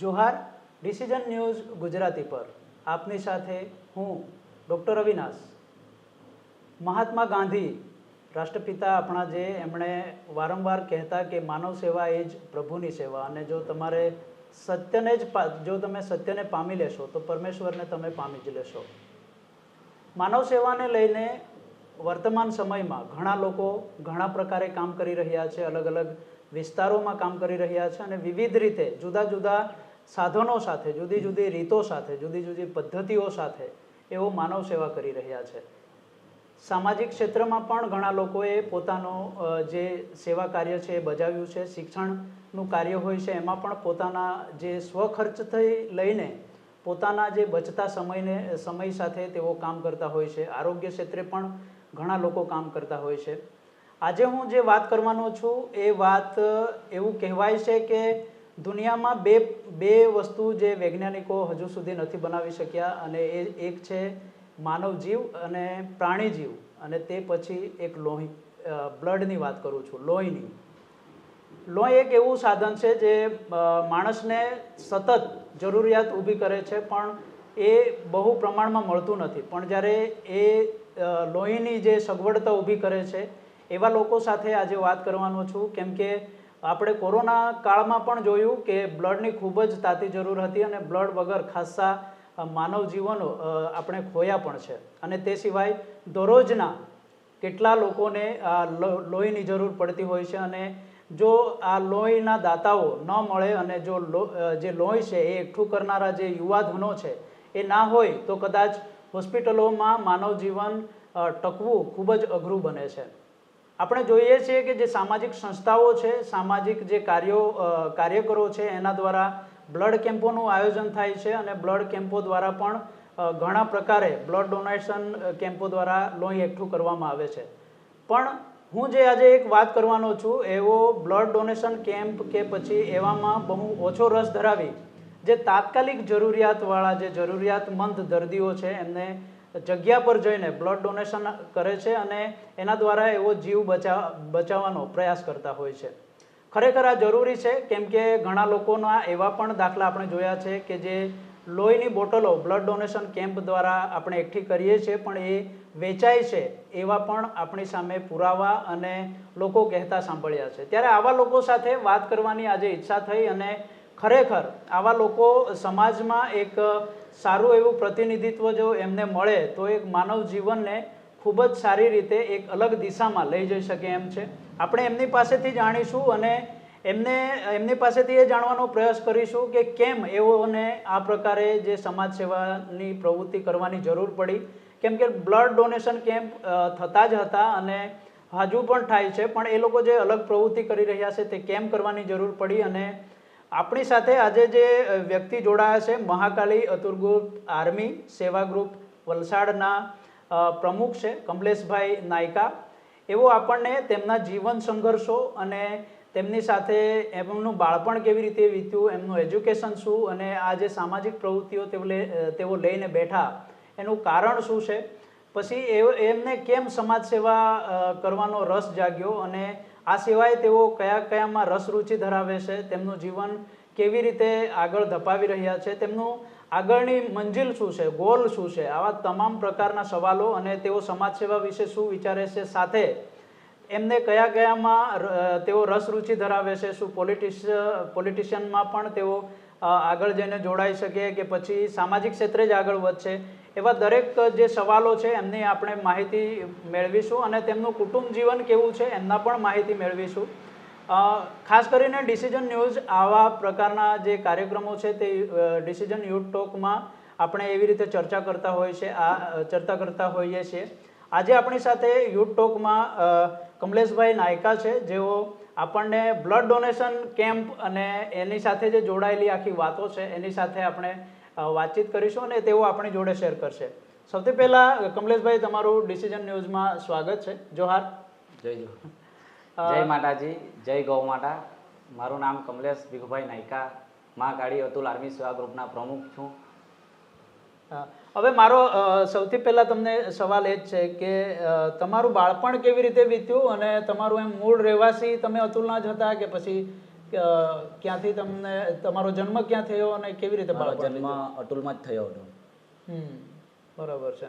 Johar decision news Gujarati પર. આપની સાથે હું, ડૉક્ટર અવિનાશ. મહાત્મા ગાંધી, રાષ્ટ્રપિતા આપણા જે એમણે વારંવાર કહેતા કે માનવ સેવા એ જ પ્રભુની સેવા અને જો તમારે સત્યને જ જો તમે સત્યને પામી લેશો, તો પરમેશ્વરને તમે પામી જ લેશો. માનવ સેવાને લઈને વર્તમાન સમયમાં ઘણા લોકો ઘણા પ્રકારે કામ કરી રહ્યા છે અલગ અલગ વિસ્તારોમાં કામ કરી રહ્યા છે અને વિવિધ રીતે જુદા જુદા સાધનો સાથે, જુદી જુદી રીતો સાથે, જુદી જુદી પદ્ધતિઓ સાથે એઓ માનવ સેવા કરી રહ્યા છે. સામાજિક ક્ષેત્રમાં પણ ઘણા લોકોએ પોતાનો જે સેવા કાર્ય છે એ બજાવ્યું છે, શિક્ષણનું કાર્ય હોય છે, એમાં પણ પોતાના જે સ્વખર્ચથી લઈને પોતાના જે બચતા સમયને, સમય સાથે તેઓ કામ કરતા હોય છે. આરોગ્ય ક્ષેત્રે પણ ઘણા લોકો કામ કરતા હોય છે. આજે હું જે વાત કરવાનો છું એ વાત એવું કહેવાય છે કે દુનિયામાં બે બે વસ્તુ જે વૈજ્ઞાનિકો હજુ સુધી નથી બનાવી શક્યા અને એ, એક છે માનવ જીવ અને પ્રાણી જીવ અને તે પછી એક લોહી બ્લડની વાત કરું છું, લોહીની. લોહી એક એવું સાધન છે જે માણસને સતત જરૂરિયાત ઊભી કરે છે પણ એ બહુ પ્રમાણમાં મળતું નથી. પણ જ્યારે એ લોહીની જે સગવડતા ઊભી કરે છે, એવા લોકો સાથે આજે વાત કરવાનો છું. કેમ કે આપણે કોરોના કાળમાં પણ જોયું કે બ્લડની ખૂબ જ તાતી જરૂર હતી અને બ્લડ વગર ખાસ્સા માનવ જીવનો આપણે ખોયા પણ છે. અને તે સિવાય દરરોજના કેટલા લોકોને લોહીની જરૂર પડતી હોય છે અને જો આ લોહીના દાતાઓ ન મળે અને જો જે લોહી છે એ એકઠું કરનારા જે યુવાધનો છે એ ના હોય, તો કદાચ હોસ્પિટલોમાં માનવ જીવન ટકવું ખૂબ જ અઘરું બને છે. આપણે જોઈએ છીએ કે જે સામાજિક સંસ્થાઓ છે, સામાજિક જે કાર્યો કાર્યકરો છે, એના દ્વારા બ્લડ કેમ્પોનું આયોજન થાય છે અને બ્લડ કેમ્પો દ્વારા પણ ઘણા પ્રકારે બ્લડ ડોનેશન કેમ્પો દ્વારા લોહી એકઠું કરવામાં આવે છે. પણ હું જે આજે એક વાત કરવાનો છું, એવો બ્લડ ડોનેશન કેમ્પ કે પછી એવામાં બહુ ઓછો રસ ધરાવી, જે તાત્કાલિક જરૂરિયાતવાળા, જે જરૂરિયાતમંદ દર્દીઓ છે, એમને જગ્યા પર જઈને બ્લડ ડોનેશન કરે છે અને એના દ્વારા એવો જીવ બચાવ બચાવવાનો પ્રયાસ કરતા હોય છે. ખરેખર આ જરૂરી છે, કેમ કે ઘણા લોકોના એવા પણ દાખલા આપણે જોયા છે કે જે લોહીની બોટલો બ્લડ ડોનેશન કેમ્પ દ્વારા આપણે એકઠી કરીએ છીએ, પણ એ વેચાય છે એવા પણ આપણી સામે પુરાવા અને લોકો કહેતા સાંભળ્યા છે. ત્યારે આવા લોકો સાથે વાત કરવાની આજે ઈચ્છા થઈ અને ખરેખર આવા લોકો સમાજમાં એક સારું એવું પ્રતિનિધિત્વ જો એમને મળે, તો એક માનવ જીવનને ખૂબ જ સારી રીતે એક અલગ દિશામાં લઈ જઈ શકે એમ છે. આપણે એમની પાસેથી જાણીશું અને એમને, એમની પાસેથી એ જાણવાનો પ્રયાસ કરીશું કે કેમ એઓને આ પ્રકારે જે સમાજ સેવાની પ્રવૃત્તિ કરવાની જરૂર પડી. કેમ કે બ્લડ ડોનેશન કેમ્પ થતા જ હતા અને હજુ પણ થાય છે, પણ એ લોકો જે અલગ પ્રવૃત્તિ કરી રહ્યા છે તે કેમ કરવાની જરૂર પડી અને આપણી સાથે આજે જે વ્યક્તિ જોડાયા છે Mahakali Atul group army Seva group વલસાડના પ્રમુખ છે, કમલેશભાઈ નાયકા. એવો આપણને તેમના જીવન સંઘર્ષો અને તેમની સાથે એમનું બાળપણ કેવી રીતે વીત્યું, એમનું એજ્યુકેશન શું અને આ જે સામાજિક પ્રવૃત્તિઓ તેઓ લઈને બેઠા, એનું કારણ શું છે? પછી એ, એમને કેમ સમાજ સેવા કરવાનો રસ જાગ્યો અને આ સિવાય તેઓ કયા કયામાં રસ રુચિ ધરાવે છે, તેમનું જીવન કેવી રીતે આગળ ધપાવી રહ્યા છે, તેમનું આગળની મંજિલ શું છે, ગોલ શું છે, આવા તમામ પ્રકારના સવાલો અને તેઓ સમાજ સેવા વિશે શું વિચારે છે સાથે એમને કયા કયામાં તેઓ રસ રુચિ ધરાવે છે, શું પોલિટિશ પોલિટિશિયનમાં પણ તેઓ આગળ જઈને જોડાઈ શકે કે પછી સામાજિક ક્ષેત્રે જ આગળ વધશે એવા દરેક જે સવાલો છે, એમની આપણે માહિતી મેળવીશું અને તેમનું કુટુંબ જીવન કેવું છે, એમના પણ માહિતી મેળવીશું. ખાસ કરીને ડિસિઝન ન્યૂઝ આવા પ્રકારના જે કાર્યક્રમો છે, તે ડિસિઝન યુથ ટોકમાં આપણે એવી રીતે ચર્ચા કરતા હોય છે, આ ચર્ચા કરતા હોઈએ છીએ. આજે આપણી સાથે યુથ ટોકમાં કમલેશભાઈ નાયકા છે, જેઓ આપણને બ્લડ ડોનેશન કેમ્પ અને એની સાથે જે જોડાયેલી આખી વાતો છે, એની સાથે આપણે વાતચીત કરીશું અને તેઓ આપણી જોડે શેર કરશે. સૌથી પહેલાં કમલેશભાઈ તમારું ડિસિઝન ન્યૂઝમાં સ્વાગત છે. જોહાર. જય જય માતાજી જય ગૌ માતા. મારું નામ કમલેશ ભીખુભાઈ નાયકા. મહાકાળી અતુલ આર્મી સેવા ગ્રુપના પ્રમુખ છું. હવે મારો સૌથી પહેલા તમને સવાલ એ જ છે કે તમારું બાળપણ કેવી રીતે વીત્યું અને તમારું એમ મૂળ રહેવાસી તમે અતુલના જ હતા કે પછી ક્યાંથી તમને તમારો જન્મ ક્યાં થયો અને કેવી રીતે મારો જન્મ અતુલમાં જ થયો હતો. હમ બરાબર છે.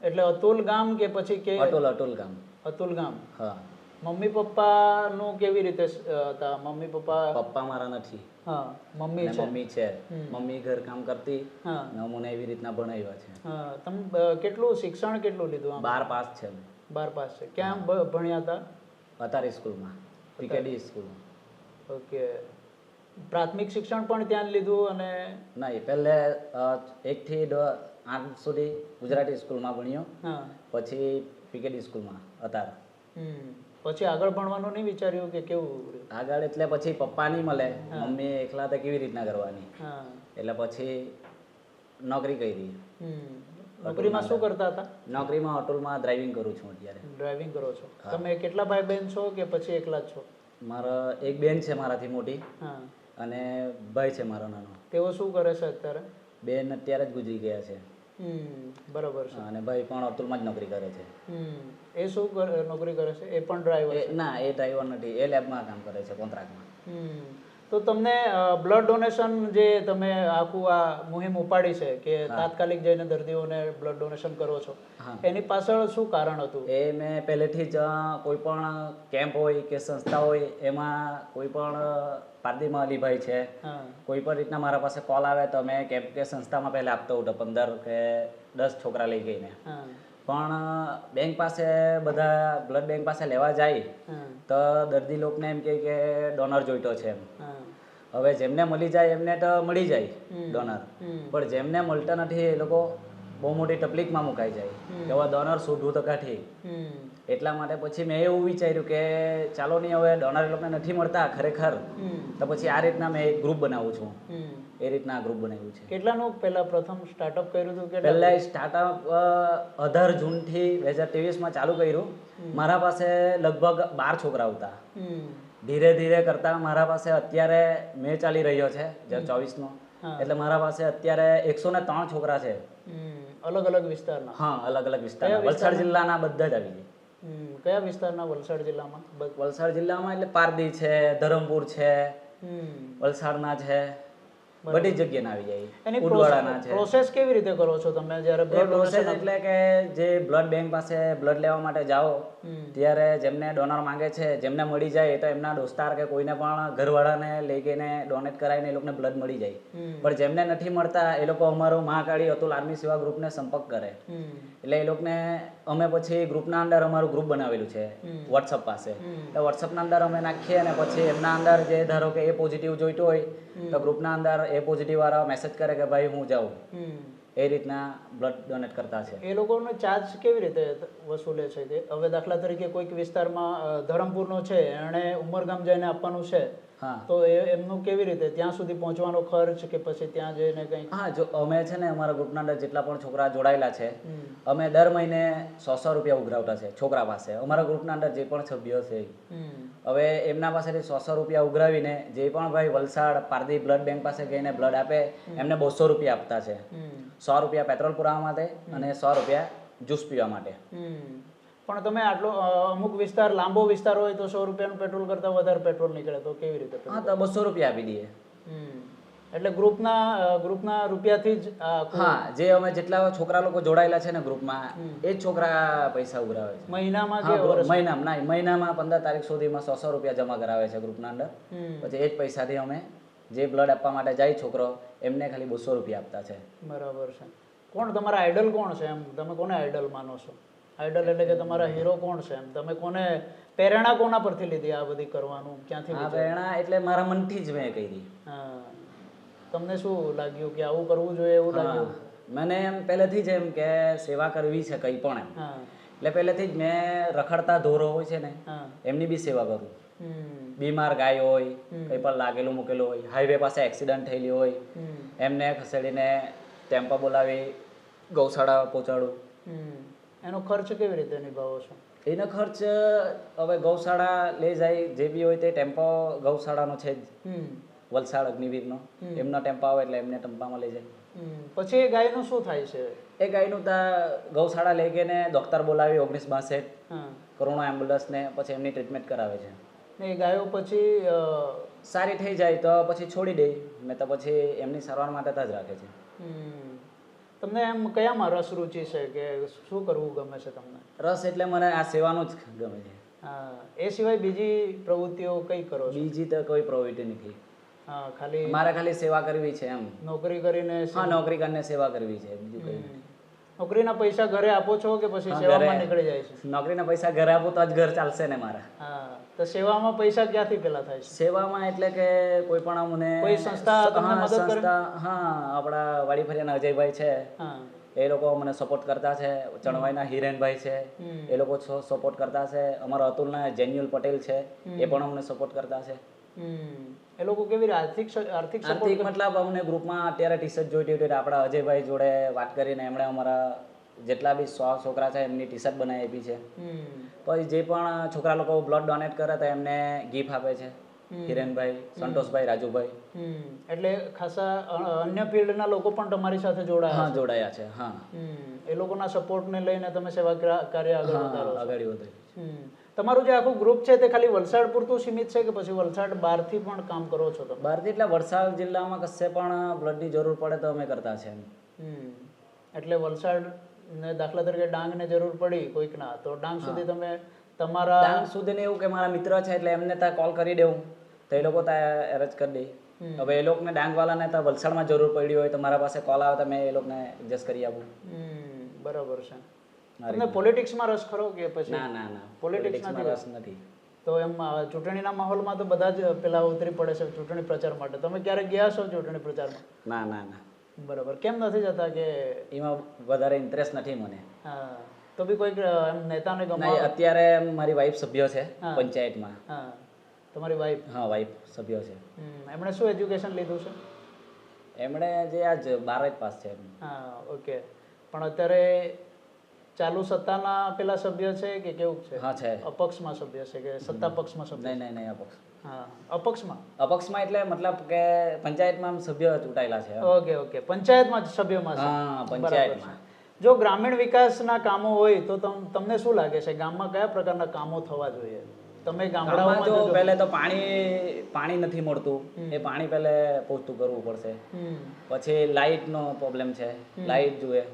એટલે અતુલ ગામ કે પછી કે અતુલ અતુલ ગામ. અતુલ ગામ? હા. મમ્મી પપ્પાનું કેવી રીતે હતા મમ્મી પપ્પા પપ્પા મારા નથી. હા મમ્મી છે. મમ્મી છે. મમ્મી ઘર કામ કરતી હા. ને મને એવી રીતના ભણાવ્યા છે. હા તમે કેટલું શિક્ષણ કેટલું લીધું આમ? બાર પાસ છે. બાર પાસ છે. ક્યાં ભણ્યા હતા અતારી સ્કૂલમાં પીકેડી સ્કૂલમાં. ઓકે. પ્રાથમિક શિક્ષણ પણ ત્યાં લીધું અને નહીં પહેલે એકથી આઠ સુધી ગુજરાતી સ્કૂલમાં ભણ્યો. પછી પીકેડી સ્કૂલમાં હતા પછી આગળ ભણવાનું નહીં વિચાર્યું કે કેવું આગળ એટલે પછી પપ્પા નહીં મળે. મમ્મી એકલા તો કેવી રીતના કરવાની? એટલે પછી નોકરી કરી. નોકરીમાં શું કરતા હતા? નોકરીમાં હોટલમાં ડ્રાઇવિંગ કરું છું અત્યારે. ડ્રાઇવિંગ કરો છો. તમે કેટલા ભાઈ બહેન છો કે પછી એકલા જ છો? મારા એક બેન છે મારાથી મોટી હા. અને ભાઈ છે મારો નાનો. તેઓ શું કરે છે અત્યારે? બેન અત્યારે જ ગુજરી ગયા છે. હમ બરાબર છે. અને ભાઈ પણ અતુલમાં જ નોકરી કરે છે. હમ એ શું કરે- નોકરી કરે છે? એ પણ ડ્રાઈવર ના એ ડ્રાઈવર નથી એ લેબમાં કામ કરે છે કોન્ટ્રાક્ટમાં. તો તમને બ્લડ ડોનેશન જે તમે આખું આ મુહિમ ઉપાડી છે કે તાત્કાલિક જઈને દર્દીઓને બ્લડ ડોનેશન કરો છો એની પાછળ શું કારણ હતું? એ મેં પહેલેથી જ કોઈ પણ કેમ્પ હોય કે સંસ્થા હોય એમાં કોઈ પણ પારદીમાં અલીભાઈ છે. કોઈ પણ રીતના મારા પાસે કોલ આવે તો મેં કેમ્પ કે સંસ્થામાં પહેલાં આપતો હતો પંદર કે દસ છોકરા લઈ ગઈને. પણ બેંક પાસે બધા બ્લડ બેંક પાસે લેવા જાય તો દર્દી લોકોને એમ કે કે ડોનર જોઈતો છે એમ. હવે જેમને મળી જાય એમને તો મળી જાય ડોનર. પણ જેમને મળતા નથી એ લોકો બહુ મોટી તકલીફમાં મુકાઈ જાય. કે હવે ડોનર શોધવું તો કાઠી. એટલા માટે પછી મેં એવું વિચાર્યું કે ચાલો નહીં હવે ડોનર એ લોકોને નથી મળતા ખરેખર. તો પછી આ રીતના મેં એક ગ્રુપ બનાવું છું. એ રીતના આ ગ્રુપ બનાવ્યું છે. કેટલાનું પહેલા પ્રથમ સ્ટાર્ટઅપ કર્યું હતું કે પહેલાં સ્ટાર્ટઅપ અઢાર જૂનથી બે હજાર ત્રેવીસમાં ચાલુ કર્યું. મારા પાસે લગભગ બાર છોકરા હતા. ધીરે ધીરે કરતા મારા પાસે અત્યારે મે ચાલી રહ્યો છે હજાર ચોવીસનો એટલે મારા પાસે અત્યારે એકસો ને ત્રણ છોકરા છે. અલગ અલગ વિસ્તારના? હા અલગ અલગ વિસ્તારના. વલસાડ જિલ્લાના બધા જ આવી ગયા. કયા વિસ્તારના વલસાડ જિલ્લામાં? વલસાડ જિલ્લામાં એટલે પારડી છે ધરમપુર છે. વલસાડના છે. બધી જગ્યાના આવી એની ઉડવાળાના છે. પ્રોસેસ કેવી રીતે કરો છો તમે? જ્યારે બ્લડ ડોનેશન એટલે કે જે બ્લડ બેંક પાસે બ્લડ લેવા માટે જાઓ ત્યારે જેમને ડોનર માંગે છે જેમને મળી જાય એ તો એમના દોસ્તાર કે કોઈને પણ ઘરવાળાને લઈ ગઈને ડોનેટ કરાવીને એ લોકોને બ્લડ મળી જાય. પણ જેમને નથી મળતા એ લોકો અમારો મહાકાળી અતુલ આર્મી સેવા ગ્રુપને સંપર્ક કરે. એટલે એ લોકોને અમે પછી ગ્રુપના અંદર અમારું ગ્રુપ બનાવેલું છે વોટ્સઅપ પાસે. તો વોટ્સઅપના અંદર અમે નાખીએ અને પછી એમના અંદર જે ધારો કે એ પોઝિટિવ જોઈતું હોય તો ગ્રુપના અંદર એ પોઝિટિવ વાળા મેસેજ કરે કે ભાઈ હું જાઉં. એ રીતના બ્લડ ડોનેટ કરતા છે. એ લોકોનો ચાર્જ કેવી રીતે વસૂલે છે? કે હવે દાખલા તરીકે કોઈક વિસ્તારમાં ધરમપુરનો છે એણે ઉમરગામ જઈને આપવાનું છે. તો એમનું કેવી રીતે? ત્યાં સુધી પહોંચવાનો ખર્ચ કે પછી ત્યાં જઈને કઈ? હા જો અમે છે ને અમારા ગ્રુપના અંદર જેટલા પણ છોકરા જોડાયેલા છે અમે દર મહિને સો સો રૂપિયા ઉઘરાવતા છે છોકરા પાસે. અમારા ગ્રુપના અંદર જે પણ સભ્યો છે હવે એમના પાસેથી સો સો રૂપિયા ઉઘરાવીને જે પણ ભાઈ વલસાડ પારદી બ્લડ બેંક પાસે ગઈને બ્લડ આપે એમને બસો રૂપિયા આપતા છે. સો રૂપિયા પેટ્રોલ પુરાવા માટે અને સો રૂપિયા જ્યુસ પીવા માટે. પણ તમે આટલો અમુક વિસ્તાર લાંબો વિસ્તાર હોય તો સો રૂપિયાનું પેટ્રોલ કરતાં વધારે પેટ્રોલ નીકળે તો કેવી રીતે હા તો બસો રૂપિયા આપી દઈએ. એટલે ગ્રુપના ગ્રુપના રૂપિયાથી જ હા જે અમે જેટલા છોકરા લોકો જોડાયેલા છે ને ગ્રુપમાં એ જ છોકરા પૈસા ઉઘરાવે છે. મહિનામાં કે મહિનામાં ના મહિનામાં પંદર તારીખ સુધીમાં સો સો રૂપિયા જમા કરાવે છે ગ્રુપના અંદર. પછી એ જ પૈસાથી અમે જે બ્લડ આપવા માટે જાય છોકરો એમને ખાલી બસો રૂપિયા આપતા છે. બરાબર છે. કોણ તમારા આઈડલ કોણ છે એમ? તમે કોને આઈડલ માનો છો? આઈડલ એટલે કે તમારા હીરો કોણ છે? એમ તમે કોને પ્રેરણા કોના પરથી લીધી આ બધી કરવાનું? ક્યાંથી આ પ્રેરણા એટલે મારા મનથી જ મેં કરી તમને શું લાગ્યું કે આવું કરવું જોઈએ એવું લાગ્યું? મને એમ પહેલેથી જ એમ કે સેવા કરવી છે કંઈ પણ એમ. એટલે પહેલેથી જ મેં રખડતા ઢોરો હોય છે ને એમની બી સેવા કરું. બીમાર ગાય હોય. કંઈ પણ લાગેલું મૂકેલું હોય હાઈવે પાસે એક્સિડન્ટ થયેલી હોય એમને ખસેડીને ટેમ્પો બોલાવી ગૌશાળા પહોંચાડું. એનો ખર્ચ કેવી રીતે નિભાવો છો? એનો ખર્ચ હવે ગૌશાળા લઈ જાય જે બી હોય તે ટેમ્પો ગૌશાળાનો છે જ. વલસાડ અગ્નિવીરનો. એમનો ટેમ્પો આવે એટલે એમને ટેમ્પામાં લઈ જાય. પછી એ ગાયનું શું થાય છે? એ ગાયનું તા ગૌશાળા લઈ ગઈને ડોક્ટર બોલાવી ઓગણીસ બાસઠ. કોરોના એમ્બ્યુલન્સને પછી એમની ટ્રીટમેન્ટ કરાવે છે. એ ગાયો પછી સારી થઈ જાય તો પછી છોડી દે. ને તો પછી એમની સારવાર માટે ત્યાં જ રાખે છે. તમને એમ કયામાં રસ રુચિ છે કે શું કરવું ગમે છે તમને? રસ એટલે મને આ સેવાનું જ ગમે છે. એ સિવાય બીજી પ્રવૃત્તિઓ કઈ કરો છો? બીજી તો કોઈ પ્રવૃત્તિ નથી. હા, ખાલી મારે ખાલી સેવા કરવી છે એમ. નોકરી કરીને હા નોકરી કરીને સેવા કરવી છે બીજું કઈ. નોકરીના પૈસા ઘરે આપો છો કે પછી સેવામાં નીકળી જાય છે? નોકરીના પૈસા ઘરે આપો તો જ ઘર ચાલશે ને મારા. હા તો સેવામાં પૈસા ક્યાંથી પેલા થાય છે? સેવામાં એટલે કે કોઈ પણ અમને કોઈ સંસ્થા તમને મદદ કરે? હા આપણા વાડી ફરિયાના અજયભાઈ છે. હા. એ લોકો મને સપોર્ટ કરતા છે. ચણવાઈના હિરેનભાઈ છે. એ લોકો સપોર્ટ કરતા છે. અમારા અતુલના જેન્યુલ પટેલ છે. એ પણ અમને સપોર્ટ કરતા છે. એ લોકો કેવી રીતે આર્થિક આર્થિક આર્થિક મતલબ અમને ગ્રુપમાં અત્યારે ટી શર્ટ જોઈતી હતી આપણા અજયભાઈ જોડે વાત કરીને એમણે અમારા જેટલા બી સો છોકરા છે એમની ટી શર્ટ બનાવી આપી છે. પછી જે પણ છોકરા લોકો બ્લડ ડોનેટ કરે તો એમને ગિફ્ટ આપે છે. હિરેનભાઈ સંતોષભાઈ રાજુભાઈ. એટલે ખાસા અન્ય ફિલ્ડના લોકો પણ તમારી સાથે જોડાયા હા જોડાયા છે હા. એ લોકોના સપોર્ટને લઈને તમે સેવા કાર્ય આગળ વધારો આગળ વધે. હમ. તમારું જે આખું ગ્રુપ છે તે ખાલી વલસાડ પૂરતું સીમિત છે કે પછી વલસાડ બહારથી પણ કામ કરો છો તમે? બહારથી એટલે વલસાડ જિલ્લામાં કશે પણ બ્લડની જરૂર પડે તો અમે કરતા છે એટલે વલસાડ ને દાખલા તરીકે ડાંગને જરૂર પડી કોઈકના તો ડાંગ સુધી તમે તમારા ડાંગ સુધીને એવું કે મારા મિત્ર છે એટલે એમને ત્યાં કોલ કરી દેવું. તો એ લોકો ત્યાં એરેન્જ કરી દે. હવે એ લોકોને ડાંગવાલાને ત્યાં વલસાડમાં જરૂર પડી હોય તો મારા પાસે કોલ આવે તો મેં એ લોકોને એડજસ્ટ કરી આપું. બરાબર છે. તમને પોલિટિક્સમાં રસ ખરો કે પછી ના ના ના. પોલિટિક્સમાં રસ નથી. તો એમ ચૂંટણીના માહોલમાં તો બધા જ પેલા ઉતરી પડે છે ચૂંટણી પ્રચાર માટે. તમે ક્યારેક ગયા છો ચૂંટણી પ્રચારમાં? ના ના ના. બરાબર. કેમ નથી જતા કે એમાં વધારે ઇન્ટરેસ્ટ નથી મને. હા. તો બી કોઈક એમ નેતાને ગમે અત્યારે મારી વાઈફ સભ્ય છે. પંચાયતમાં. હા. તમારી વાઈફ હા વાઈફ સભ્ય છે. એમણે શું એજ્યુકેશન લીધું છે? એમણે જે આજ બાર પાસ છે હા ઓકે પણ અત્યારે ચાલુ સત્તાના પેલા સભ્ય છે કે કેવું છે? હા છે. અપક્ષમાં સભ્ય છે કે સત્તા પક્ષમાં સભ્ય નહીં નહીં નહીં અપક્ષ. હા અપક્ષમાં? અપક્ષમાં એટલે મતલબ કે પંચાયતમાં સભ્ય ચૂંટાયેલા છે ઓકે ઓકે. પંચાયતમાં સભ્યમાં છે? હા પંચાયતમાં. જો ગ્રામીણ વિકાસના કામો હોય તો તમ- તમને શું લાગે છે? ગામમાં કયા પ્રકારના કામો થવા જોઈએ? તમે ગામડામાં જો પહેલે તો પાણી પાણી નથી મળતું. એ પાણી પહેલે પહોંચતું કરવું પડશે. પછી લાઇટ નો પ્રોબ્લેમ છે. લાઇટ જોઈએ.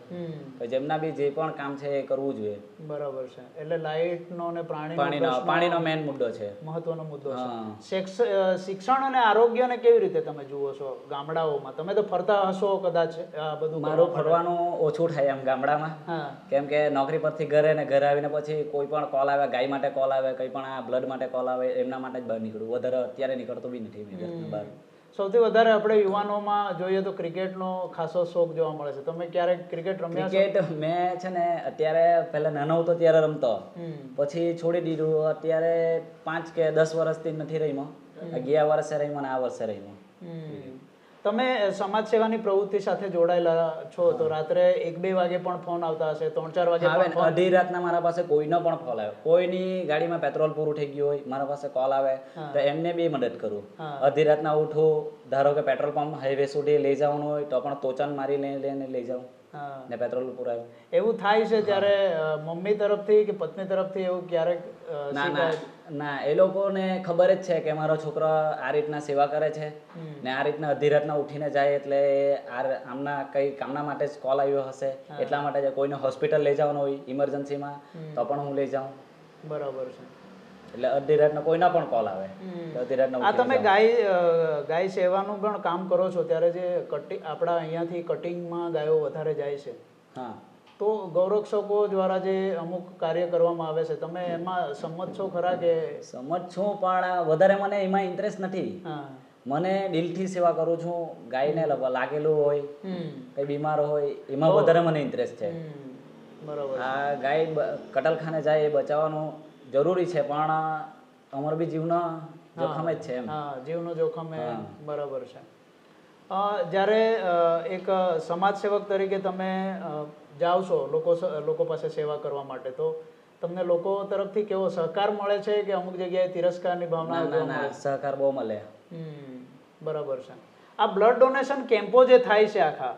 જેમના બી જે પણ કામ છે એ કરવું જોઈએ. બરાબર છે. એટલે લાઇટનો ને પાણી પાણીનો પાણીનો મેઇન મુદ્દો છે. મહત્વનો મુદ્દો છે. શિક્ષણ અને આરોગ્યને કેવી રીતે તમે જુઓ છો ગામડાઓમાં? તમે તો ફરતા હશો કદાચ આ બધું મારું ફરવાનું ઓછું થાય એમ ગામડામાં. કેમ કે નોકરી પરથી ઘરે ને ઘરે આવીને પછી કોઈ પણ કોલ આવે ગાય માટે કોલ આવે કંઈ પણ આ બ્લડ માટે કોલ આવે એમના માટે જ બહાર નીકળું વધારે અત્યારે નીકળતો બી નથી મેં બહાર. સૌથી વધારે આપણે યુવાનોમાં જોઈએ તો ક્રિકેટનો ખાસો શોખ જોવા મળે છે. તમે ક્યારેક ક્રિકેટ રમ્યા ક્રિકેટ મેં છે ને અત્યારે પહેલા નાનો હતો ત્યારે રમતો. પછી છોડી દીધું. અત્યારે પાંચ કે દસ વર્ષથી નથી રમ્યો. ગયા વર્ષે રમ્યો ને આ વર્ષે રમ્યો. તમે સમાજ સેવાની પ્રવૃત્તિ સાથે જોડાયેલા છો તો રાત્રે એક બે વાગે પણ ફોન આવતા હશે ત્રણ ચાર વાગે આવે અઢી રાતના મારા પાસે કોઈનો પણ કોલ આવે. કોઈની ગાડીમાં પેટ્રોલ પૂરું થઈ ગયું હોય મારા પાસે કોલ આવે તો એમને બી મદદ કરું. અઢી રાતના ઉઠું ધારો કે પેટ્રોલ પંપ હાઈવે સુધી લઈ જવાનું હોય તો પણ તોચન મારી લઈને લઈને લઈ જાઉં. ને પેટ્રોલ પુરાવું એવું થાય છે ત્યારે મમ્મી તરફથી કે પત્ની તરફથી એવું ક્યારેક ના ના. ના એ લોકોને ખબર જ છે કે મારો છોકરો આ રીતના સેવા કરે છે ને આ રીતના અધી રાતના ઉઠીને જાય એટલે આ આમના કઈ કામના માટે જ કોલ આવ્યો હશે. એટલા માટે કોઈને હોસ્પિટલ લઈ જવાનું હોય ઇમરજન્સીમાં તો પણ હું લઈ જાઉં. બરાબર છે. એટલે અડધી રાતના કોઈના પણ કોલ આવે. અડધી રાતના આ તમે ગાય ગાય સેવાનું પણ કામ કરો છો ત્યારે જે કટિંગ આપણા અહીંયાથી કટિંગમાં ગાયો વધારે જાય છે. હા. તો ગૌરક્ષકો દ્વારા જે અમુક કાર્ય કરવામાં આવે છે તમે એમાં સંમત છો ખરા કે? સંમત છું પણ વધારે મને એમાં ઇન્ટરેસ્ટ નથી. હા. મને દિલથી સેવા કરું છું ગાયને લાગેલું હોય કઈ બીમાર હોય એમાં વધારે મને ઇન્ટરેસ્ટ છે. બરાબર. આ ગાય કટલખાને જાય એ બચાવવાનું જરૂરી છે પણ અમારો બી જીવનો જોખમ જ છે એમ. હા જીવનું જોખમ એ બરાબર છે. અ, જ્યારે એક સમાજ સેવક તરીકે તમે જાઓ છો લોકો લોકો પાસે સેવા કરવા માટે તો તમને લોકો તરફથી કેવો સહકાર મળે છે કે અમુક જગ્યાએ તિરસ્કારની ભાવના ના ના ના સહકાર બહુ મળે. બરાબર છે. આ બ્લડ ડોનેશન કેમ્પો જે થાય છે આખા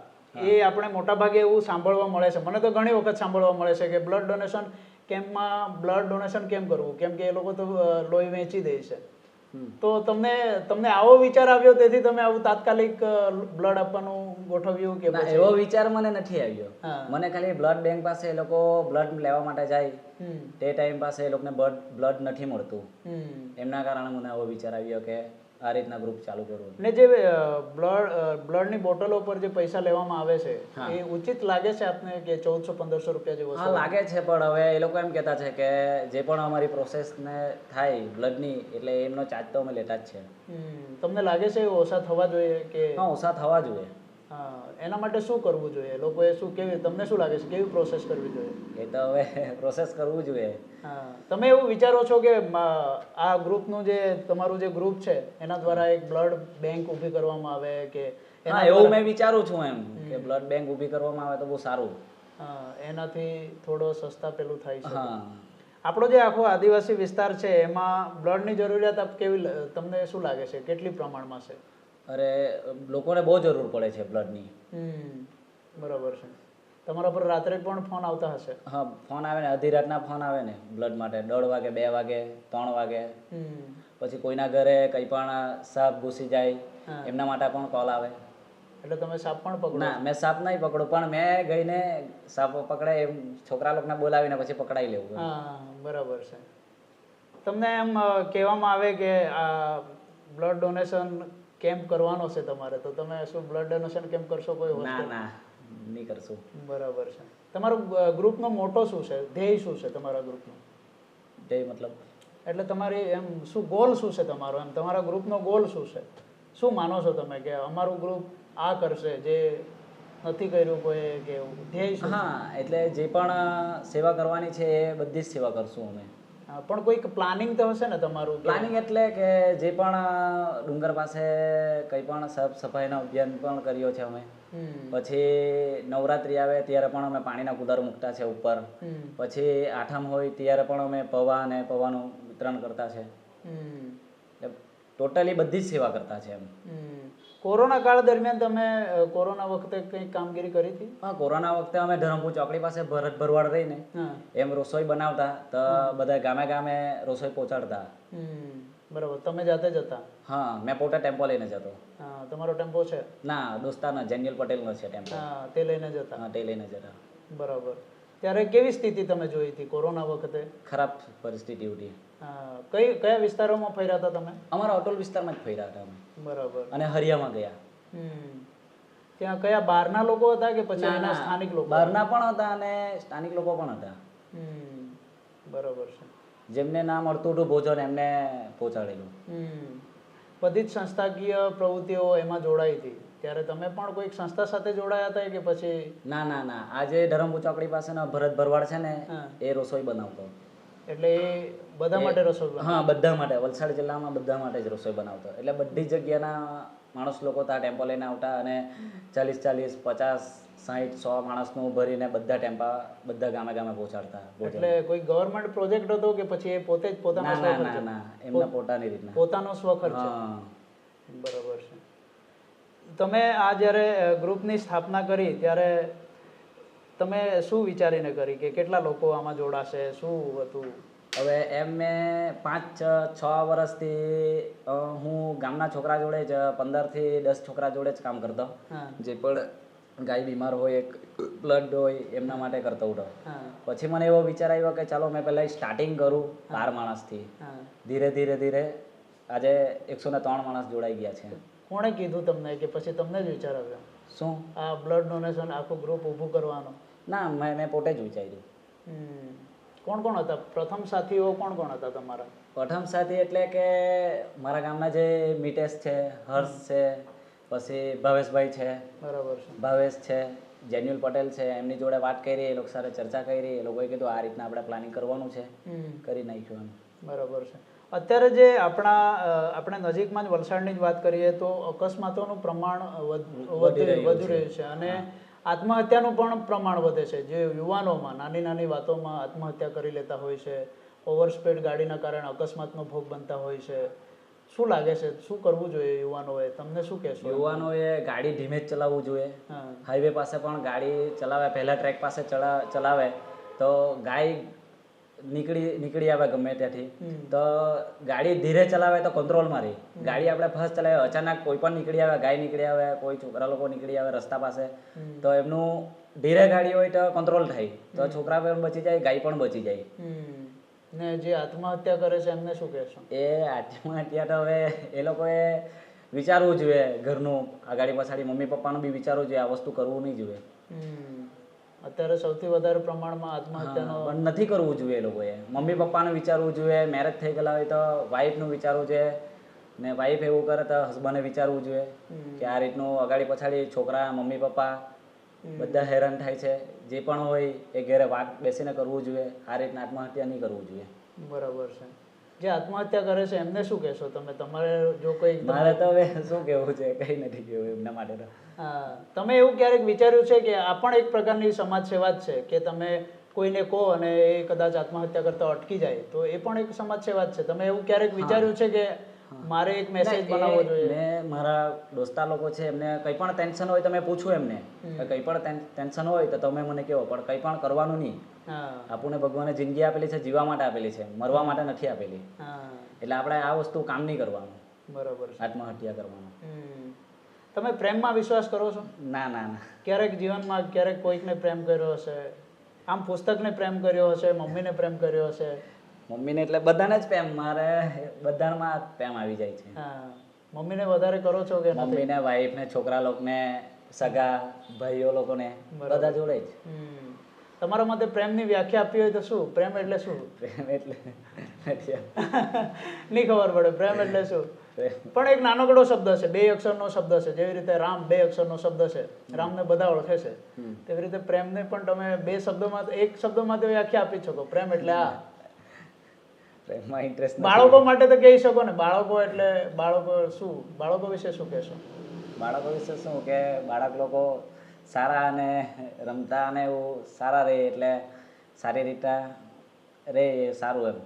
એ આપણે મોટા ભાગે એવું સાંભળવા મળે છે. મને તો ઘણી વખત સાંભળવા મળે છે કે બ્લડ ડોનેશન કેમ્પમાં બ્લડ ડોનેશન કેમ કરવું? કેમ કે એ લોકો તો લોહી વેચી દે છે. તો તમને તમને આવો વિચાર આવ્યો તેથી તમે આવું તાત્કાલિક બ્લડ આપવાનું ગોઠવ્યું કે એવો વિચાર મને નથી આવ્યો. મને ખાલી બ્લડ બેંક પાસે એ લોકો બ્લડ લેવા માટે જાય. તે ટાઈમ પાસે એ લોકોને બ્લડ બ્લડ નથી મળતું. એમના કારણે મને આવો વિચાર આવ્યો કે આ રીતના ગ્રુપ ચાલુ કરવું ને જે બ્લડ બ્લડની બોટલો પર જે પૈસા લેવામાં આવે છે એ ઉચિત લાગે છે આપને કે ચૌદસો પંદરસો રૂપિયા જેવો હા લાગે છે પણ હવે એ લોકો એમ કહેતા છે કે જે પણ અમારી પ્રોસેસ ને થાય બ્લડની એટલે એમનો ચાર્જ તો અમે લેતા જ છે. તમને લાગે છે ઓછા થવા જોઈએ કે? હા ઓછા થવા જોઈએ. એના માટે શું કરવું જોઈએ? લોકોએ શું કેવી તમને શું લાગે છે કેવી પ્રોસેસ કરવી જોઈએ? એ તો હવે પ્રોસેસ કરવું જોઈએ. તમે એવું વિચારો છો કે આ ગ્રુપનું જે તમારું જે ગ્રુપ છે એના દ્વારા એક બ્લડ બેંક ઊભી કરવામાં આવે કે હા એવું મેં વિચારું છું એમ કે બ્લડ બેંક ઊભી કરવામાં આવે તો બહુ સારું. એનાથી થોડો સસ્તા પેલું થાય છે. આપણો જે આખો આદિવાસી વિસ્તાર છે એમાં બ્લડની જરૂરિયાત આપ કેવી તમને શું લાગે છે? કેટલી પ્રમાણમાં છે? અરે લોકોને બહુ જરૂર પડે છે બ્લડની. બરાબર છે. તમારા પર રાત્રે પણ ફોન આવતા હશે? હા ફોન આવે ને અધી રાતના ફોન આવે ને બ્લડ માટે. દોઢ વાગે બે વાગે ત્રણ વાગે. પછી કોઈના ઘરે કંઈ પણ સાપ ઘૂસી જાય એમના માટે પણ કોલ આવે. એટલે તમે સાપ પણ પકડો? ના મેં સાપ નહીં પકડું પણ મેં ગઈને સાપ પકડે એમ છોકરા લોકોને બોલાવીને પછી પકડાઈ લેવું હા બરાબર છે. તમને એમ કહેવામાં આવે કે આ બ્લડ ડોનેશન કેમ્પ કરવાનો છે તમારે તો તમે શું બ્લડ ડોનેશન કેમ્પ કરશો કોઈ ના ના નહીં કરશું. બરાબર છે. તમારું ગ્રુપનો મોટો શું છે? ધ્યેય શું છે તમારા ગ્રુપનો ધ્યેય મતલબ? એટલે તમારી એમ શું ગોલ શું છે તમારો? એમ તમારા ગ્રુપનો ગોલ શું છે? શું માનો છો તમે કે અમારું ગ્રુપ આ કરશે જે નથી કર્યું કોઈ કે ધ્યેય છે? હા એટલે જે પણ સેવા કરવાની છે એ બધી જ સેવા કરશું અમે. પણ કોઈક પ્લાનિંગ તો હશે ને તમારું પ્લાનિંગ એટલે કે જે પણ ડુંગર પાસે કંઈ પણ સાફ સફાઈનો અભિયાન પણ કર્યો છે અમે. પછી નવરાત્રી આવે ત્યારે પણ અમે પાણીના કુદારો મૂકતા છે ઉપર. પછી આઠમ હોય ત્યારે પણ અમે પૌવા અને પૌવાનું વિતરણ કરતા છે. ટોટલી બધી જ સેવા કરતા છે એમ. કોરોના કાળ દરમિયાન તમે કોરોના વખતે કંઈક કામગીરી કરી હતી? હા કોરોના વખતે અમે ધરમપુર ચોકડી પાસે ભરત ભરવાડ રહીને એમ રસોઈ બનાવતા તો બધા ગામે ગામે રસોઈ પહોંચાડતા. બરોબર. તમે જાતે જ હતા? હા મેં પોતે ટેમ્પો લઈને જતો હા તમારો ટેમ્પો છે? ના દોસ્તાના જેનિયલ પટેલનો છે ટેમ્પો. હા તે લઈને જતા હા તે લઈને જતા બરાબર. ત્યારે કેવી સ્થિતિ તમે જોઈ હતી કોરોના વખતે? ખરાબ પરિસ્થિતિ ઉઠી હા કઈ કયા વિસ્તારોમાં ફર્યા હતા તમે? અમારા અટોલ વિસ્તારમાં જ ફર્યા હતા અમે. બરાબર. અને હરિયામાં ગયા. હમ. ત્યાં કયા બહારના લોકો હતા કે પછી એના સ્થાનિક લોકો? બહારના પણ હતા અને સ્થાનિક લોકો પણ હતા. બરાબર છે. જેમને ના મળતું હતું ભોજન એમને પહોંચાડેલું. બધી જ સંસ્થાકીય પ્રવૃત્તિઓ એમાં જોડાઈ હતી. ત્યારે તમે પણ કોઈક સંસ્થા સાથે જોડાયા હતા કે પછી? ના ના ના. આજે ધરમપુર ચોકડી પાસેનો ભરત ભરવાડ છે ને એ રસોઈ બનાવતો. એટલે એ બધા માટે રસોઈ હા બધા માટે. વલસાડ જિલ્લામાં બધા માટે જ રસોઈ બનાવતો. એટલે બધી જગ્યાના માણસ લોકો ત્યાં ટેમ્પો લઈને આવતા અને ચાલીસ ચાલીસ પચાસ સાહીઠ સો માણસનું ભરીને બધા ટેમ્પા બધા ગામે ગામે પહોંચાડતા એટલે કોઈ ગવર્મેન્ટ પ્રોજેક્ટ હતો કે પછી એ પોતે જ પોતાના ના ના એમના પોતાની રીતના. પોતાનો સ્વખર્ચ હા. બરાબર છે. તમે આ જ્યારે ગ્રુપની સ્થાપના કરી ત્યારે તમે શું વિચારીને કરી કે કેટલા લોકો આમાં જોડાશે શું હતું? હવે એમ મેં પાંચ છ- વર્ષથી હું ગામના છોકરા જોડે જ પંદરથી દસ છોકરા જોડે જ કામ કરતો. જે પણ ગાય બીમાર હોય બ્લડ હોય એમના માટે કરતો હતો. પછી મને એવો વિચાર આવ્યો કે ચાલો મેં પહેલાં સ્ટાર્ટિંગ કરું બાર માણસથી. ધીરે ધીરે ધીરે આજે એકસો ને ત્રણ માણસ જોડાઈ ગયા છે. કોણે કીધું તમને કે પછી તમને જ વિચાર આવ્યો શું? આ બ્લડ ડોનેશન આખું ગ્રુપ ઊભું કરવાનું. ના મેં મેં પોતે જ વિચાર્યું. કોણ કોણ હતા? પ્રથમ સાથીઓ કોણ કોણ હતા તમારા? પ્રથમ સાથી એટલે કે મારા ગામના જે મિટેશ છે હર્ષ છે પછી ભાવેશભાઈ છે. બરાબર છે. ભાવેશ છે જેન્યુલ પટેલ છે એમની જોડે વાત કરી એ લોકો સાથે ચર્ચા કરી એ લોકોએ કીધું આ રીતના આપણે પ્લાનિંગ કરવાનું છે. કરી નાખ્યું એમ. બરાબર છે. અત્યારે જે આપણા આપણે નજીકમાં જ વલસાડની જ વાત કરીએ તો અકસ્માતોનું પ્રમાણ વધુ રહ્યું છે. અને આત્મહત્યાનું પણ પ્રમાણ વધે છે. જે યુવાનોમાં નાની નાની વાતોમાં આત્મહત્યા કરી લેતા હોય છે. ઓવર સ્પીડ ગાડીના કારણે અકસ્માતનો ભોગ બનતા હોય છે. શું લાગે છે? શું કરવું જોઈએ યુવાનોએ? તમને શું કહેશો? યુવાનોએ ગાડી ધીમે જ ચલાવવું જોઈએ. હાઈવે પાસે પણ ગાડી ચલાવે પહેલા ટ્રેક પાસે ચલા ચલાવે. તો ગાય નીકળી નીકળી આવે ગમે ત્યાંથી. તો ગાડી ધીરે ચલાવે તો કંટ્રોલમાં રહી. ગાડી આપણે ફાસ્ટ ચલાવે. અચાનક કોઈ પણ નીકળી આવે ગાય નીકળી આવે કોઈ છોકરા લોકો નીકળી આવે રસ્તા પાસે તો એમનું ધીરે ગાડી હોય તો કંટ્રોલ થાય. તો છોકરા પણ બચી જાય ગાય પણ બચી જાય. ને જે આત્મહત્યા કરે છે એમને શું કહેશો? એ આત્મહત્યા તો હવે એ લોકોએ વિચારવું જોઈએ ઘરનું. આ ગાડી પછાડી મમ્મી પપ્પાનું બી વિચારવું જોઈએ આ વસ્તુ કરવું નહીં જોઈએ. અત્યારે સૌથી વધારે પ્રમાણમાં આત્મહત્યાનો નથી કરવું જોઈએ એ લોકોએ. મમ્મી પપ્પાનું વિચારવું જોઈએ મેરેજ થઈ ગયેલા હોય તો વાઈફનું વિચારવું જોઈએ. ને વાઈફ એવું કરે તો હસબન્ડે વિચારવું જોઈએ. કે આ રીતનું અગાડી પછાડી છોકરા મમ્મી પપ્પા બધા હેરાન થાય છે. જે પણ હોય એ ઘેરે વાત બેસીને કરવું જોઈએ. આ રીતના આત્મહત્યા નહીં કરવું જોઈએ. બરાબર છે. જે આત્મહત્યા કરે છે એમને શું કહેશો તમે? તમારે જો કોઈ મારે તો હવે શું કહેવું છે કંઈ નથી કહેવું એમના માટે તો. હા, તમે એવું ક્યારેક વિચાર્યું છે કે આ પણ એક પ્રકારની સમાજ સેવા જ છે કે તમે કોઈને કહો અને એ કદાચ આત્મહત્યા કરતા અટકી જાય તો એ પણ એક સમાજ સેવા જ છે. તમે એવું ક્યારેક વિચાર્યું છે કે મારે એક મેસેજ બનાવવો જોઈએ? મેં મારા દોસ્તા લોકો છે એમને કંઈ પણ ટેન્શન હોય તમે પૂછો એમને. કંઈ પણ ટેન્શન હોય તો તમે મને કહો પણ કંઈ પણ કરવાનું નહીં. આપણને ભગવાને જિંદગી આપેલી છે જીવા માટે આપેલી છે મરવા માટે નથી આપેલી. એટલે આપણે આ વસ્તુ કામ નહીં કરવાનું. બરોબર આત્મહત્યા કરવાનું. તમે પ્રેમમાં વિશ્વાસ કરો છો? ના ના ના. ક્યારેક જીવનમાં ક્યારેક કોઈકને પ્રેમ કર્યો હશે આમ પુસ્તકને પ્રેમ કર્યો હશે મમ્મીને પ્રેમ કર્યો હશે? મમ્મીને એટલે બધાને જ પ્રેમ મારે બધામાં પ્રેમ આવી જાય છે. હા. મમ્મીને વધારે કરો છો કે મમ્મીને વાઈફને છોકરા લોકોને સગા ભાઈઓ લોકોને બધા જોડે જ. તમારા મતે પ્રેમની વ્યાખ્યા આપવી હોય તો શું? પ્રેમ એટલે શું? પ્રેમ એટલે નહીં ખબર પડે પ્રેમ એટલે શું? પણ એક નાનકડો શબ્દ છે બે અક્ષરનો શબ્દ છે જેવી રીતે રામ બે અક્ષરનો શબ્દ છે રામને બધા ઓળખે છે તેવી રીતે પ્રેમને પણ તમે બે શબ્દોમાં એક શબ્દમાં તો વ્યાખ્યા આપી શકો પ્રેમ એટલે આ. પ્રેમમાં ઇન્ટરેસ્ટ બાળકો માટે તો કહી શકો ને બાળકો એટલે બાળકો શું? બાળકો વિશે શું કહેશો? બાળકો વિશે શું કે બાળક લોકો સારા અને રમતા અને એવું સારા રહે એટલે સારી રીતે રહે એ સારું એમ.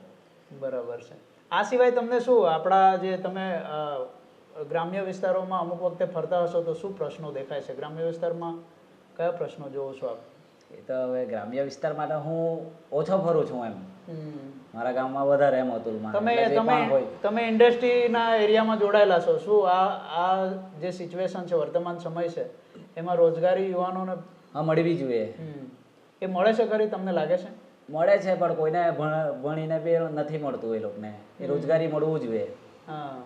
બરાબર છે. આ સિવાય તમને શું આપણા જે તમે ગ્રામ્ય વિસ્તારોમાં અમુક વખતે ફરતા હશો તો શું પ્રશ્નો દેખાય છે? ગ્રામ્ય વિસ્તારમાં કયા પ્રશ્નો જોવો છો આપ? એ તો હવે ગ્રામ્ય વિસ્તારમાં તો હું ઓછો ફરું છું એમ. મારા ગામમાં વધારે એમ અતુલમાં તમે તમે તમે ઇન્ડસ્ટ્રીના એરિયામાં જોડાયેલા છો. શું આ આ જે સિચ્યુએશન છે વર્તમાન સમય છે એમાં રોજગારી યુવાનોને હા મળવી જોઈએ. એ મળે છે ખરી તમને લાગે છે? મળે છે પણ કોઈને ભણીને બી નથી મળતું એ લોકોને. એ રોજગારી મળવું જોઈએ. હા.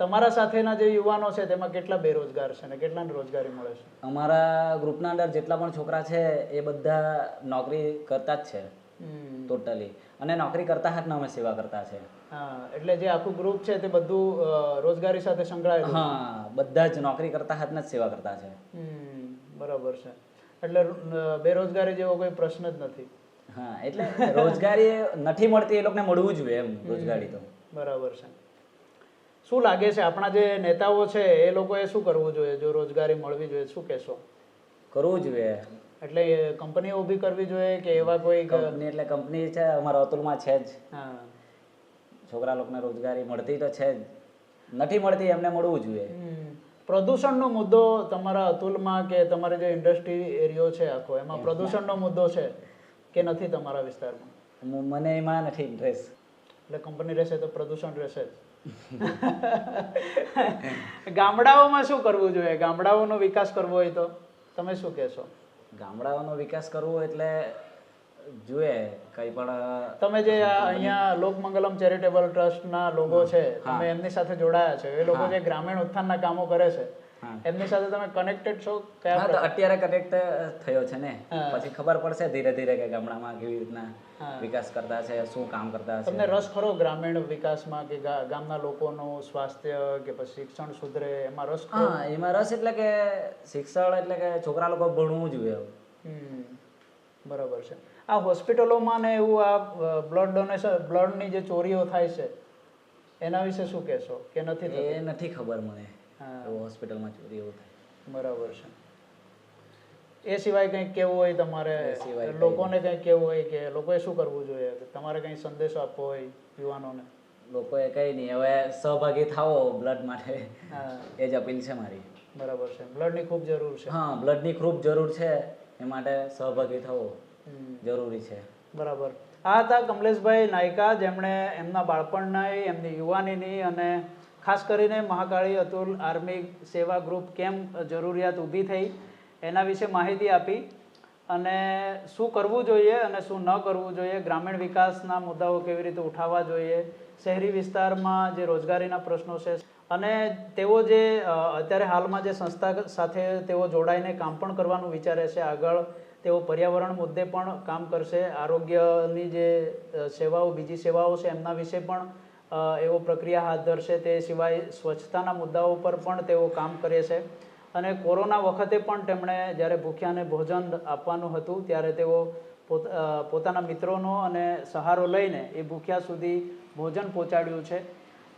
તમારા સાથેના જે યુવાનો છે તેમાં કેટલા બેરોજગાર છે અને કેટલાને રોજગારી મળે છે? અમારા ગ્રુપના અંદર જેટલા પણ છોકરા છે એ બધા નોકરી કરતા જ છે. ટોટલી. અને નોકરી કરતા હાથના અમે સેવા કરતા છે. એટલે જે આખું ગ્રુપ છે તે બધું રોજગારી સાથે સંકળાયેલું હા બધા જ નોકરી કરતા હાથના જ સેવા કરતા છે. બરાબર છે. એટલે બેરોજગારી જેવો કોઈ પ્રશ્ન જ નથી. હા એટલે રોજગારી નથી મળતી એ લોકોને મળવું જોઈએ એમ રોજગારી તો. બરાબર છે. શું લાગે છે આપણા જે નેતાઓ છે એ લોકોએ શું કરવું જોઈએ? જો રોજગારી મળવી જોઈએ શું કહેશો? કરવું જોઈએ. એટલે કંપનીઓ ઊભી કરવી જોઈએ કે એવા કોઈ કંપની એટલે કંપની છે અમારા અતુલમાં છે જ. હા. છોકરા લોકોને રોજગારી મળતી તો છે જ. નથી મળતી એમને મળવું જોઈએ. પ્રદૂષણનો મુદ્દો તમારા અતુલમાં કે તમારે જે ઇન્ડસ્ટ્રી એરિયો છે આખો એમાં પ્રદૂષણનો મુદ્દો છે કે નથી તમારા વિસ્તારમાં? મને એમાં નથી ઇન્ટરેસ્ટ એટલે કંપની રહેશે તો પ્રદૂષણ રહેશે જ. ગામડાઓમાં શું કરવું જોઈએ? ગામડાઓનો વિકાસ કરવો હોય તો તમે શું કહેશો? ગામડાઓનો વિકાસ કરવો એટલે જોઈએ કંઈ પણ તમે જે અહીંયા લોકમંગલમ ચેરિટેબલ ટ્રસ્ટના લોકો છે તમે એમની સાથે જોડાયા છે. એ લોકો જે ગ્રામીણ ઉત્થાનના કામો કરે છે એમની સાથે તમે કનેક્ટેડ છો કયા હા તો અત્યારે કનેક્ટ થયો છે ને. પછી ખબર પડશે ધીરે ધીરે કે ગામડામાં કેવી રીતના વિકાસ કરતા છે શું કામ કરતા છે. તમને રસ ખરો ગ્રામીણ વિકાસમાં કે ગામના લોકોનું સ્વાસ્થ્ય કે પછી શિક્ષણ સુધરે એમાં રસ હા એમાં રસ એટલે કે શિક્ષણ એટલે કે છોકરા લોકો ભણવું જોઈએ. બરાબર છે. આ હોસ્પિટલોમાં ને એવું આ બ્લડ ડોનેશન બ્લડની જે ચોરીઓ થાય છે એના વિશે શું કહેશો? કે નથી એ નથી ખબર મને. હોસ્પિટલમાં ચોરીઓ થાય. બરાબર છે. એ સિવાય કંઈક કેવું હોય તમારે? લોકોને કંઈક કેવું હોય કે લોકોએ શું કરવું જોઈએ? તમારે કંઈ સંદેશો આપવો હોય યુવાનોને? લોકોએ કંઈ નહીં. હવે સહભાગી થાવો બ્લડ માટે. એ જ અપીલ છે મારી. બરાબર છે. બ્લડની ખૂબ જરૂર છે. હા બ્લડની ખૂબ જરૂર છે. એ માટે સહભાગી થવો જરૂરી છે. બરાબર. આ હતા કમલેશભાઈ નાયકા જેમણે એમના બાળપણની એમની યુવાનીની અને ખાસ કરીને મહાકાળી અતુલ આર્મી સેવા ગ્રુપ કેમ જરૂરિયાત ઊભી થઈ એના વિશે માહિતી આપી અને શું કરવું જોઈએ અને શું ન કરવું જોઈએ ગ્રામીણ વિકાસના મુદ્દાઓ કેવી રીતે ઉઠાવવા જોઈએ શહેરી વિસ્તારમાં જે રોજગારીના પ્રશ્નો છે અને તેઓ જે અત્યારે હાલમાં જે સંસ્થા સાથે તેઓ જોડાઈને કામ પણ કરવાનું વિચારે છે આગળ તેઓ પર્યાવરણ મુદ્દે પણ કામ કરશે. આરોગ્યની જે સેવાઓ, બીજી સેવાઓ છે, એમના વિશે પણ એવો પ્રક્રિયા હાથ ધરશે. તે સિવાય સ્વચ્છતાના મુદ્દાઓ પર પણ તેઓ કામ કરે છે. અને કોરોના વખતે પણ તેમણે જ્યારે ભૂખ્યાને ભોજન આપવાનું હતું, ત્યારે તેઓ પોત પોતાના મિત્રોનો અને સહારો લઈને એ ભૂખ્યા સુધી ભોજન પહોંચાડ્યું છે.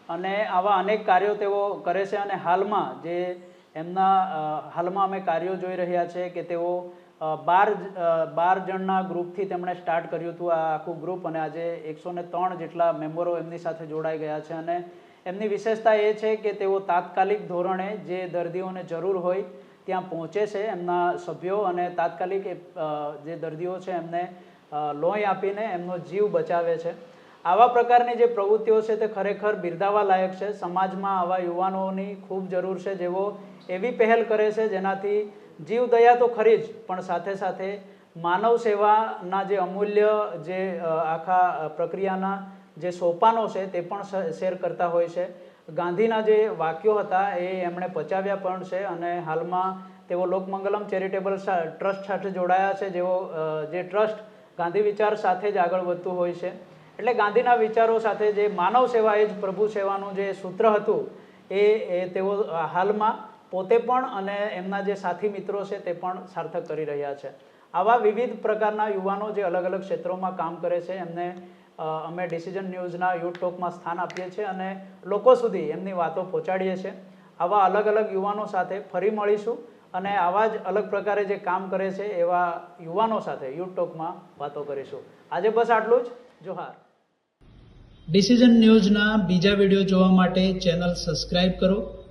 અને આવા અનેક કાર્યો તેઓ કરે છે. અને હાલમાં જે એમના હાલમાં અમે કાર્યો જોઈ રહ્યા છે કે તેઓ બાર બાર જણના ગ્રુપથી તેમણે સ્ટાર્ટ કર્યું હતું આ આખું ગ્રુપ અને આજે એકસો ને ત્રણ જેટલા મેમ્બરો એમની સાથે જોડાઈ ગયા છે અને એમની વિશેષતા એ છે કે તેઓ તાત્કાલિક ધોરણે જે દર્દીઓને જરૂર હોય ત્યાં પહોંચે છે એમના સભ્યો અને તાત્કાલિક જે દર્દીઓ છે એમને લોહી આપીને એમનો જીવ બચાવે છે. આવા પ્રકારની જે પ્રવૃત્તિઓ છે તે ખરેખર બિરદાવા લાયક છે. સમાજમાં આવા યુવાનોની ખૂબ જરૂર છે જેઓ એવી પહેલ કરે છે જેનાથી જીવ દયા તો ખરી જ, પણ સાથે સાથે માનવ સેવાના જે અમૂલ્ય જે આખા પ્રક્રિયાના જે સોપાનો છે તે પણ શેર કરતા હોય છે. ગાંધીના જે વાક્યો હતા એ એમણે પચાવ્યા પણ છે અને હાલમાં તેઓ લોકમંગલમ ચેરિટેબલ ટ્રસ્ટ સાથે જોડાયા છે, જેઓ જે ટ્રસ્ટ ગાંધી વિચાર સાથે જ આગળ વધતું હોય છે. એટલે ગાંધીના વિચારો સાથે જે માનવ સેવા એ જ પ્રભુ સેવાનું જે સૂત્ર હતું એ તેઓ હાલમાં પોતે પણ અને એમના જે સાથી મિત્રો છે તે પણ સાર્થક કરી રહ્યા છે. આવા વિવિધ પ્રકારના યુવાનો જે અલગ અલગ ક્ષેત્રોમાં કામ કરે છે, એમને અમે ડિસિઝન ન્યૂઝના યુટ્યુબમાં સ્થાન આપીએ છીએ અને લોકો સુધી એમની વાતો પહોંચાડીએ છીએ. આવા અલગ અલગ યુવાનો સાથે ફરી મળીશું અને આવા જ અલગ પ્રકારે જે કામ કરે છે એવા યુવાનો સાથે યુટ્યુબમાં વાતો કરીશું. આજે બસ આટલું જ. જોહાર. ડિસિઝન ન્યૂઝના બીજા વીડિયો જોવા માટે ચેનલ સબસ્ક્રાઇબ કરો.